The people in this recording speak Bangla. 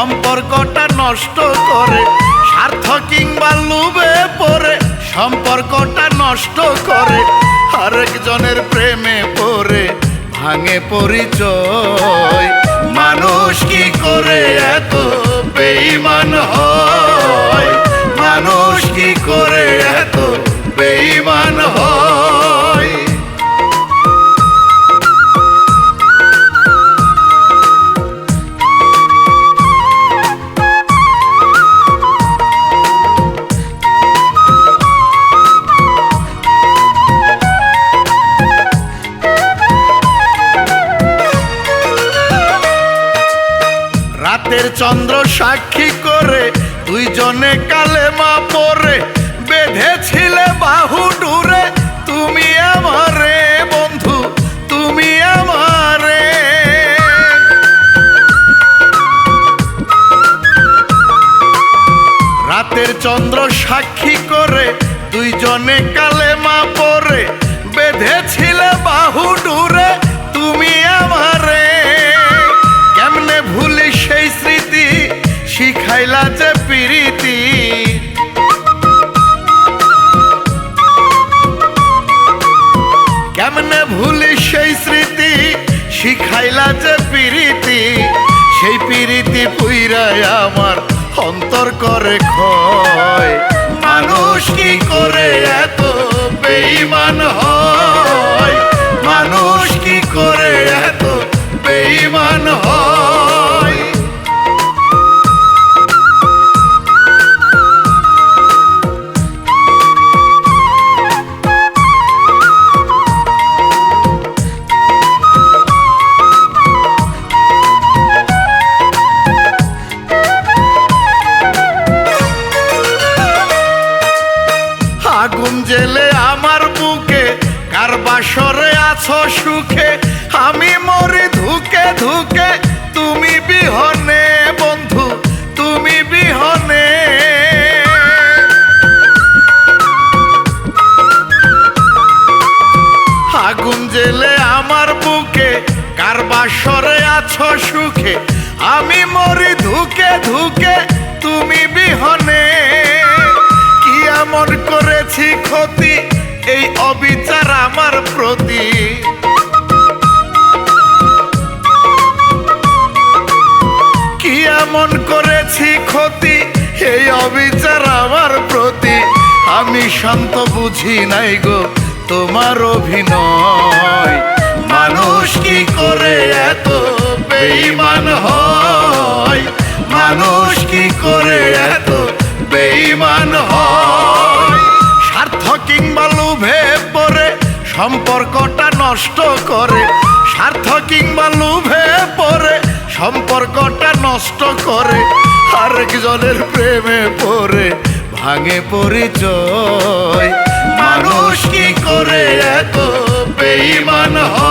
সম্পর্কটা নষ্ট করে, স্বার্থ কিংবা লুবে পড়ে, সম্পর্কটা নষ্ট করে, আরেকজনের প্রেমে পড়ে, ভাঙে পরিচয়। মানুষ কি করে এত বেইমান হয়? চন্দ্র সাক্ষী করে দুইজনে কালেমা পরে বেঁধেছিলে বাহু ডুরে। তুমি আমারে বন্ধু, তুমি আমারে। রাতের চন্দ্র সাক্ষী করে দুইজনে কালেমা পরে বেঁধেছিলে বাহু ডুরে। তুমি শিখাইলা যে প্রীতি কেমনে ভুলি সেই স্মৃতি শিখাইলা যে প্রীতি সেই প্রীতি পুইরায় আমার অন্তর করে ক্ষয় মানুষ কি করে এত বেইমান হয় মানুষ জেলে আমার বুকে, কার বাসরে আছো সুখে? আমি মরি ধুকে ধুকে, তুমি বিহনে বন্ধু, তুমি বিহনে। আগুন জেলে আমার বুকে, কার বাসরে আছো সুখে? আমি মরি ধুকে ধুকে, তুমি বিহনে। করেছি ক্ষতি, এই অবিচার আমার প্রতি। কি এমন করেছি ক্ষতি, এই অবিচার আমার প্রতি? আমি শান্ত বুঝি নাই গো তোমার অভিনয়। মানুষ কি করে এত বেইমান হয়? মানুষ কি করে এত বেইমান হয়? নষ্ট করে, স্বার্থ কিংবা লোভে পড়ে, সম্পর্কটা নষ্ট করে, আরেকজনের প্রেমে পড়ে, ভাঙে পরিচয়। মানুষ কি করে এত বেইমান হয়?